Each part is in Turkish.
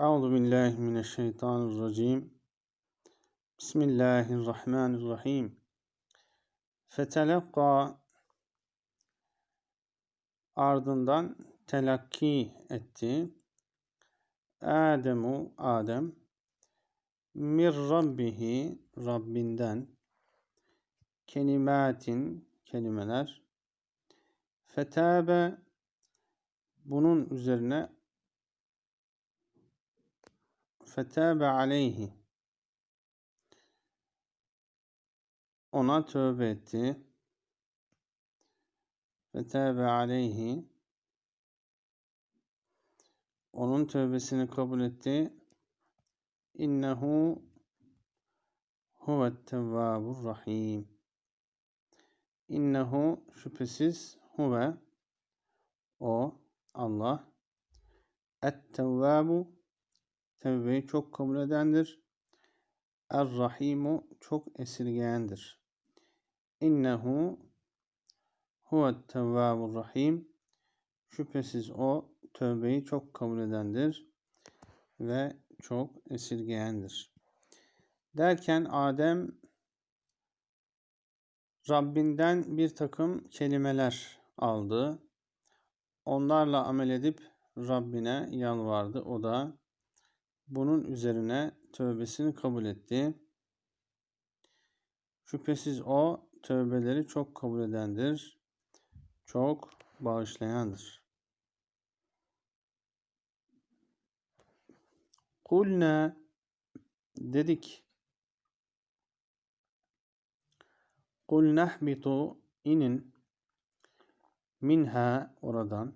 Euzu billahi mineşşeytanirracim. Bismillahirrahmanirrahim. Fetelekka ardından telakki etti. Ademu Adem mir rabbihi Rabbinden kelimatin kelimeler fetabe bunun üzerine fetabe aleyhi ona tövbe etti. Fetabe aleyhi onun tövbesini kabul etti. İnnehu huvet tevvabur rahim. İnnehu şüphesiz huve o Allah et tevvabu tevbeyi çok kabul edendir. Er-Rahimu çok esirgeyendir. İnnehu huvet tevvabur rahim. Şüphesiz o tövbeyi çok kabul edendir ve çok esirgeyendir. Derken Adem Rabbinden bir takım kelimeler aldı. Onlarla amel edip Rabbine yalvardı. O da bunun üzerine tövbesini kabul etti. Şüphesiz o tövbeleri çok kabul edendir. Çok bağışlayandır. Kulna dedik. Kul nehbitu inin minha oradan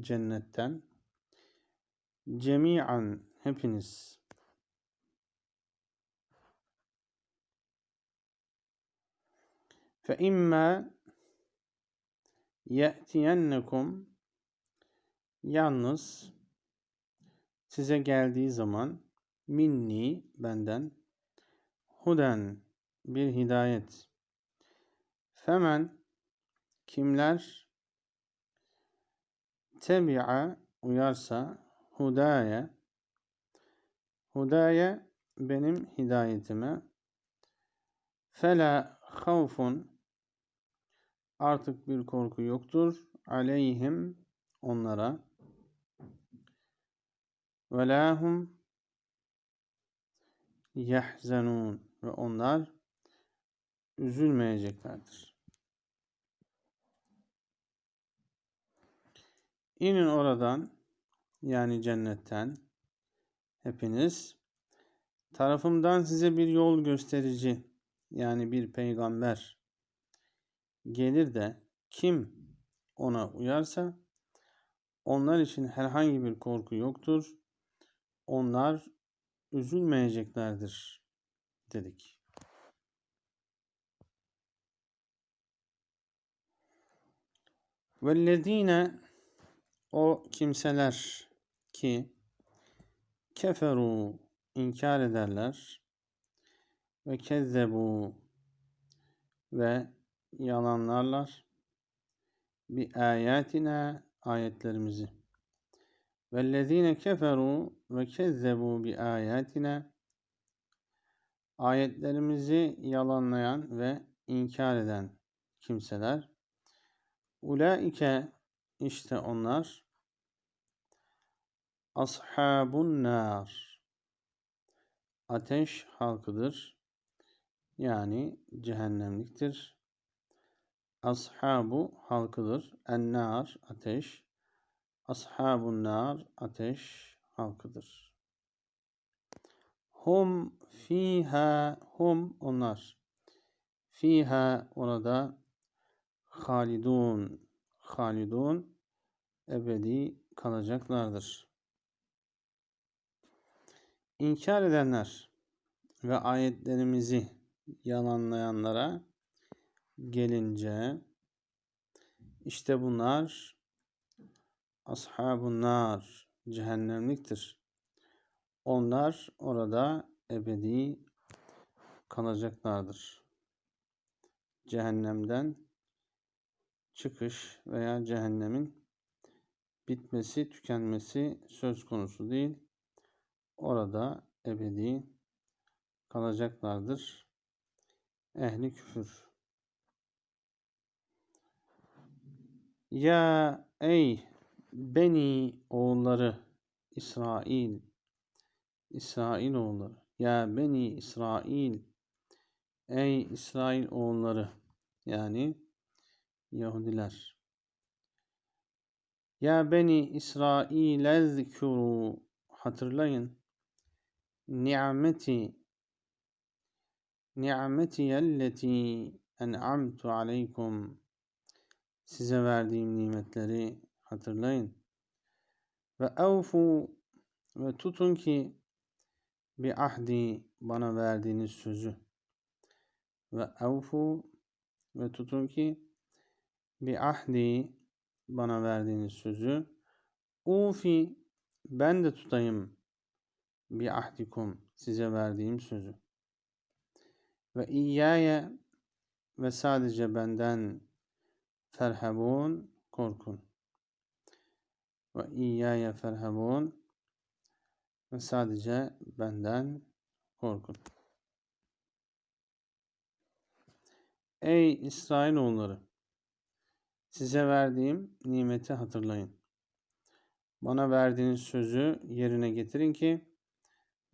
cennetten cemi'an hepiniz. İmma ye'tiyennekum. Yalnız size geldiği zaman minni benden huden bir hidayet. Femen kimler tebi'a uyarsa hudaya hudaya benim hidayetime. Fela havfun. Artık bir korku yoktur aleyhim onlara. Ve lahum yahzanun ve onlar üzülmeyeceklerdir. İnin oradan yani cennetten hepiniz tarafımdan size bir yol gösterici yani bir peygamber gelir de kim ona uyarsa onlar için herhangi bir korku yoktur. Onlar üzülmeyeceklerdir dedik. Vellezine o kimseler ki keferu inkar ederler ve kezzebu ve yalanlarlar. Bi ayatina ayetlerimizi. Vellezine keferu ve kezzebu bi ayatina ayetlerimizi yalanlayan ve inkar eden kimseler. Ulaike işte onlar ashabun nar. Ateş halkıdır. Yani cehennemliktir. Ashabu halkıdır. Ennar ateş. Ashabun nar ateş halkıdır. Hum fiha hum onlar. Fiha orada halidun. Halidun ebedi kalacaklardır. İnkar edenler ve ayetlerimizi yalanlayanlara gelince işte bunlar ashabun nar cehennemliktir. Onlar orada ebedi kalacaklardır. Cehennemden çıkış veya cehennemin bitmesi, tükenmesi söz konusu değil. Orada ebedi kalacaklardır. Ehli küfür. Ya ey beni oğulları İsrail İsrail oğulları ya beni İsrail ey İsrail oğulları yani Yahudiler ya beni İsrail ezkuru hatırlayın nimeti ni'metiyelleti en'amtu aleykum size verdiğim nimetleri hatırlayın. Ve evfu ve tutun ki bir ahdi bana verdiğiniz sözü. Ve evfu ve tutun ki bir ahdi bana verdiğiniz sözü. Ufi ben de tutayım bir ahdikum size verdiğim sözü. Ve iyyaya ve sadece benden ferhabun korkun. Ve iyyaya ferhabun ve sadece benden korkun. Ey İsrailoğulları! Size verdiğim nimeti hatırlayın. Bana verdiğiniz sözü yerine getirin ki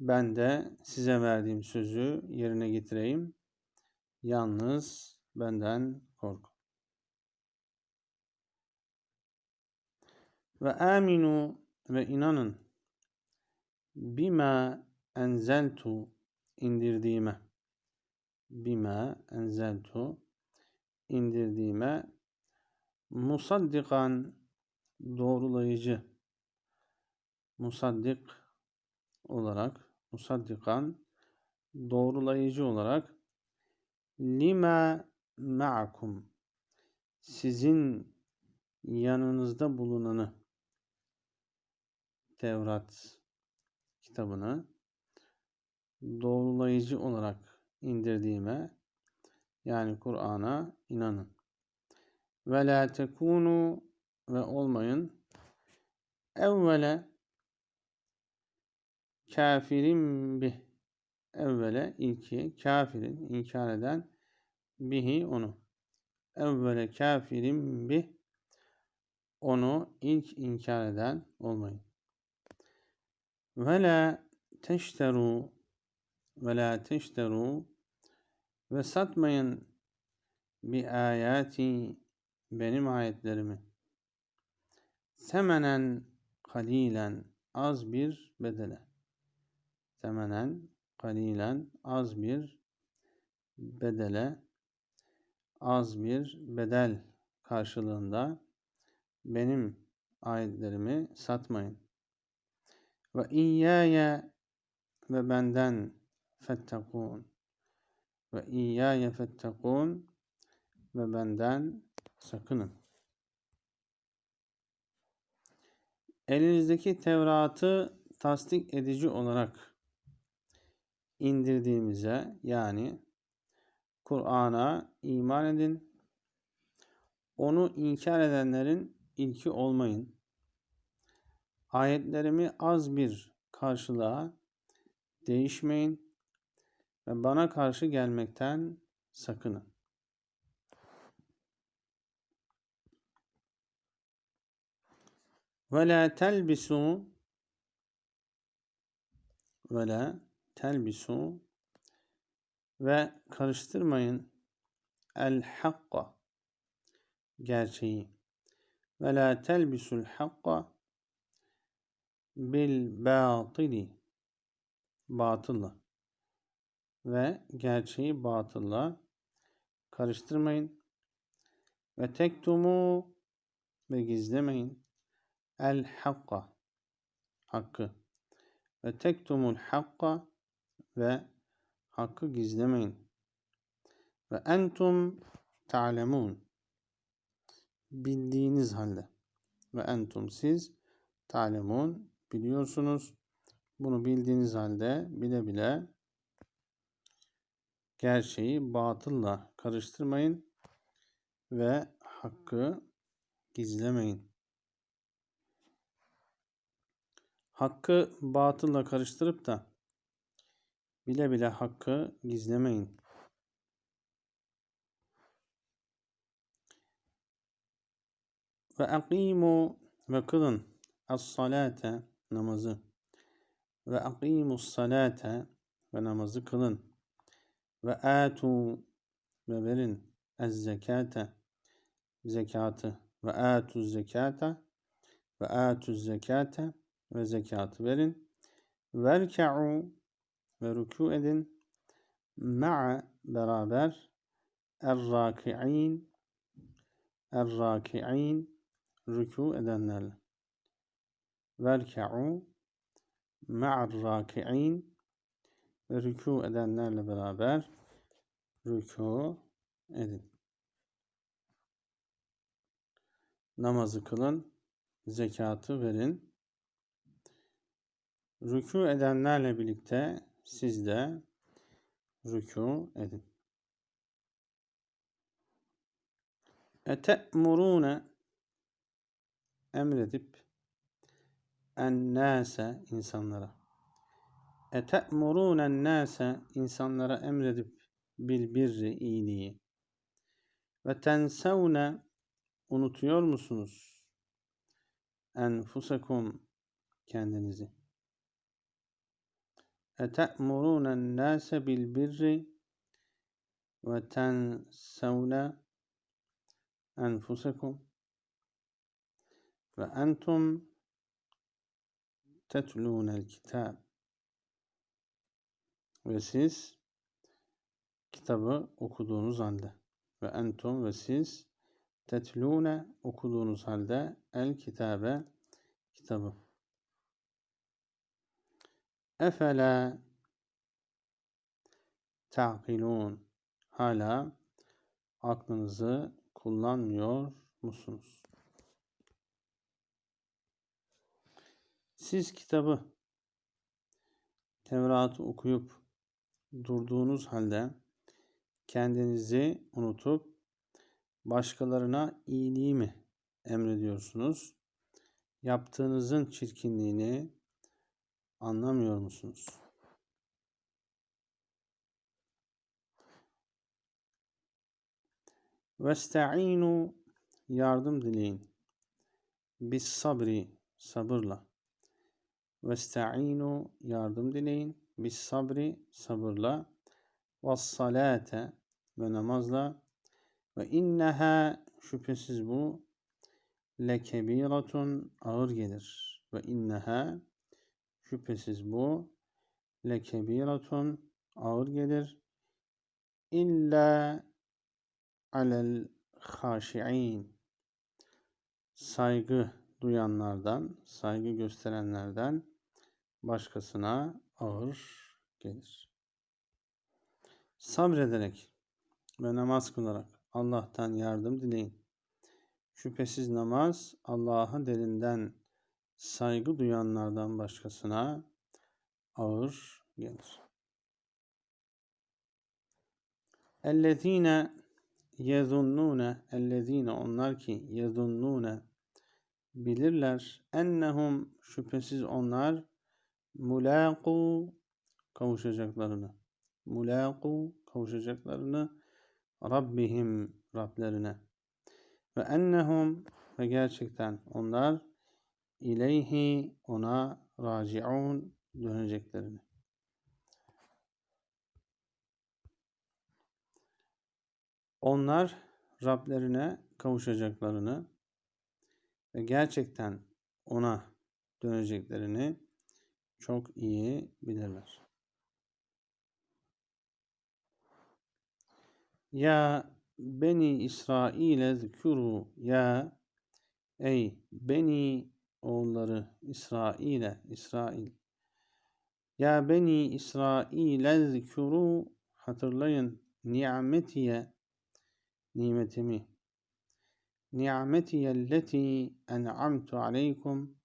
ben de size verdiğim sözü yerine getireyim. Yalnız benden korkun. Ve aminu ve inanın bima enzeltu indirdiğime bima enzeltu indirdiğime musaddikan doğrulayıcı musaddik olarak musaddikan doğrulayıcı olarak lima ma'akum sizin yanınızda bulunanı Tevrat kitabını doğrulayıcı olarak indirdiğime yani Kur'an'a inanın. Ve la tekunu ve olmayın evvele kafirin bih evvele ilki kafirin inkar eden bihi onu. Evvele kafirin bih onu ilk inkar eden olmayın. Ve la teşteru ve la teşteru ve satmayın bi ayati benim ayetlerimi. Semenen kalilen az bir bedele temenen kalilen az bir bedele az bir bedel karşılığında benim ayetlerimi satmayın. Ve iyyâye ve benden fettekûn. Ve iyyâye fettekûn ve benden sakının. Elinizdeki Tevrat'ı tasdik edici olarak indirdiğimize yani Kur'an'a iman edin. Onu inkar edenlerin ilki olmayın. Ayetlerimi az bir karşılığa değişmeyin ve bana karşı gelmekten sakının. Ve la telbisu ve la telbisu ve karıştırmayın. El hakka gerçeği. Ve la telbisul hakka bil batili batılla ve gerçeği batılla karıştırmayın. Ve tektumu ve gizlemeyin. El hakka hakkı. Ve tektumul hakka ve hakkı gizlemeyin. Ve entum ta'lemun. Bildiğiniz halde. Ve entum siz ta'lemun biliyorsunuz. Bunu bildiğiniz halde bile bile gerçeği batılla karıştırmayın ve hakkı gizlemeyin. Hakkı batılla karıştırıp da bile bile hakkı gizlemeyin. Ve akimu ve kılın as-salate namazı. Ve akimus salate ve namazı kılın. Ve atu ve verin ez zekate zekatı ve atu zekate ve atu zekate ve zekatı verin. Verka'u ve rükû edin. Ma'a beraber er-raki'in er-raki'in rükû edenlerle. Verka'u ma'ar-raki'in ve rükû edenlerle beraber rükû edin. Namazı kılın, zekatı verin. Rükû edenlerle birlikte siz de rükû edin. Ete'murûne emredip ennâse insanlara. Ete'murûne ennâse insanlara emredip bil birri iyiliği. Ve tensevne unutuyor musunuz? Enfusekum kendinizi. اَتَأْمُرُونَ النَّاسَ بِالْبِرِّ وَتَنْسَوْنَ أَنْفُسَكُمْ وَأَنْتُمْ تَتْلُونَ الْكِتَابِ Ve siz kitabı okuduğunuz halde ve entum ve siz tetlune okuduğunuz halde el kitabe kitabı. Efela ta'kilun. Hala aklınızı kullanmıyor musunuz? Siz kitabı Tevrat'ı okuyup durduğunuz halde kendinizi unutup başkalarına iyiliği mi emrediyorsunuz? Yaptığınızın çirkinliğini Anlamıyor musunuz? Vesta'inu yardım dileyin. Bis sabri sabırla. Vesta'inu yardım dileyin. Bis sabri sabırla. Ve salate ve namazla. Ve inneha şüphesiz bu lekebiratun ağır gelir. Ve inneha Şüphesiz bu lekebiratun ağır gelir. İlla alel haşi'in saygı duyanlardan, saygı gösterenlerden başkasına ağır gelir. Sabrederek ve namaz kılarak Allah'tan yardım dileyin. Şüphesiz namaz Allah'a derinden saygı duyanlardan başkasına ağır gelir. Ellezine yezunnune ellezine onlar ki yezunnune bilirler ennehum şüphesiz onlar mulaqu kavuşacaklarını mulaqu kavuşacaklarını Rabbihim Rablerine ve ennehum ve gerçekten onlar ileyhi ona raciun döneceklerini. Onlar Rablerine kavuşacaklarını ve gerçekten ona döneceklerini çok iyi bilirler. Ya Beni İsrail'e zikuru ya ey Beni oğulları İsrail'e, İsrail. Ya beni İsrail'e zikuru hatırlayın nimetiye nimetimi. Ni'metiyelleti en'amtu aleykum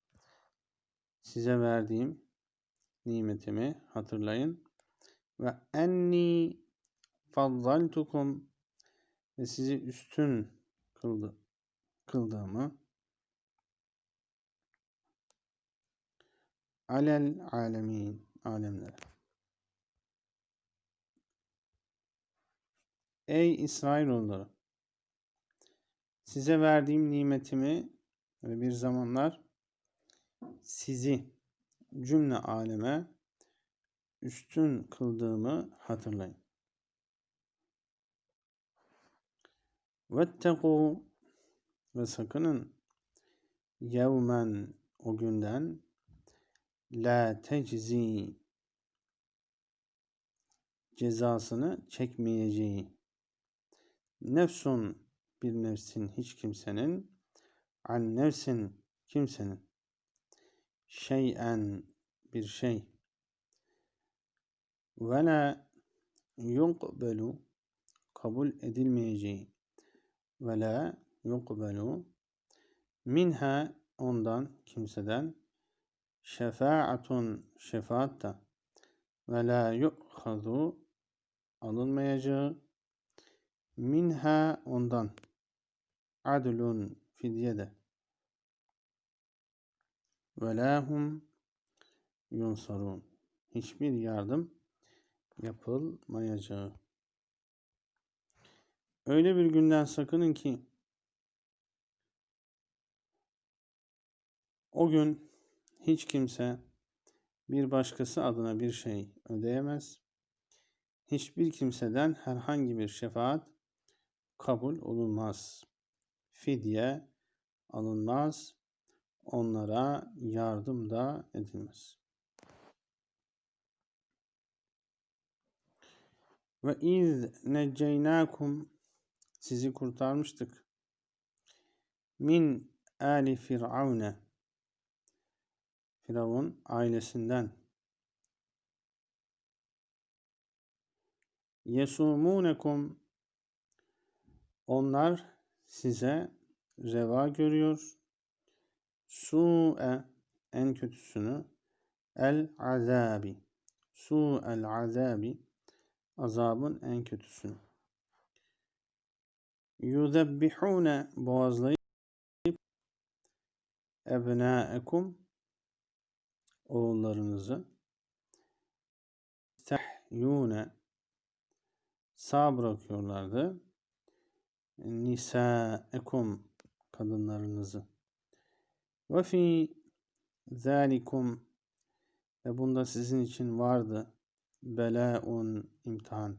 size verdiğim nimetimi hatırlayın. Ve enni fazzaltukum ve sizi üstün kıldı, kıldığımı alel alemin alemlere. Ey İsrailoğulları size verdiğim nimetimi ve bir zamanlar sizi cümle aleme üstün kıldığımı hatırlayın. Vettekû ve sakının yevmen o günden la teczi cezasını çekmeyeceği. Nefsun bir nefsin hiç kimsenin. An nefsin kimsenin. Şeyen bir şey. Ve la yuqbelu kabul edilmeyeceği. Ve la yuqbelu minha ondan kimseden şefaatun şefaat da ve la yu'khadu alınmayacağı. Minha ondan adlun fidye de. Ve lahum yunsarun. Hiçbir yardım yapılmayacağı. Öyle bir günden sakının ki o gün hiç kimse bir başkası adına bir şey ödeyemez. Hiçbir kimseden herhangi bir şefaat kabul olunmaz. Fidye alınmaz. Onlara yardım da edilmez. Ve iz necceynakum sizi kurtarmıştık. Min ali firavune Firavun ailesinden Yesumunekum onlar size reva görüyor. Su'e en kötüsünü el azabi. Su el azabi azabın en kötüsünü. Yuzebbihune boğazlayıp ebnaekum oğullarınızı tehyune sağ bırakıyorlardı. Nisaekum kadınlarınızı. Ve fi zalikum ve bunda sizin için vardı belaun imtihan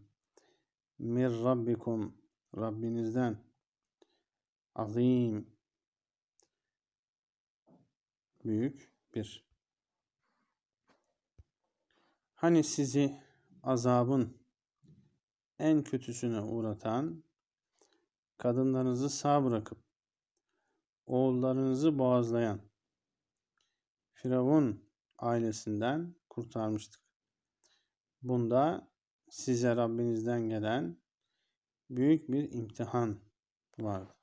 min rabbikum Rabbinizden azim büyük bir Hani sizi azabın en kötüsüne uğratan, kadınlarınızı sağ bırakıp oğullarınızı boğazlayan Firavun ailesinden kurtarmıştık. Bunda size Rabbinizden gelen büyük bir imtihan vardı.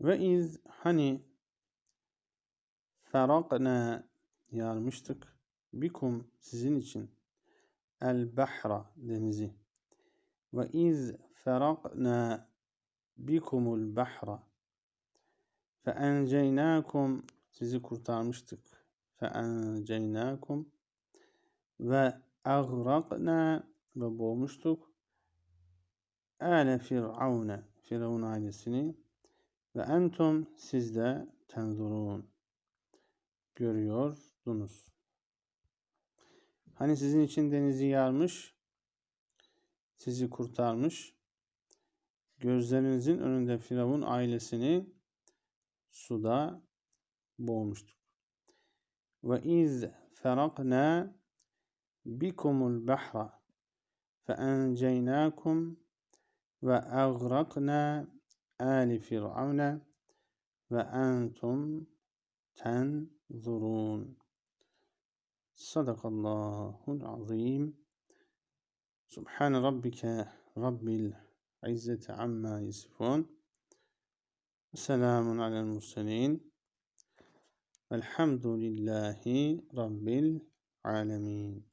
Ve iz hani فرقنا يا المشتك بكم سجنشن البحر دنزي وإذ فرقنا بكم البحر فأنجيناكم sizi kurtarmıştık. فَأَنْجَيْنَاكُمْ وَأَغْرَقْنَا ببومشتك آلَ فِرْعَوْنَ فرعون ailesini ve entum sizde tenzurun. Görüyordunuz. Hani sizin için denizi yarmış, sizi kurtarmış, gözlerinizin önünde Firavun ailesini suda boğmuştuk. Ve iz ferakna bikumul bahra fe enceynakum ve agraqna ali firavne ve entum ten ينظرون صدق الله العظيم. سبحان ربك رب العزة عما يصفون. وسلام على المرسلين. الحمد لله رب العالمين.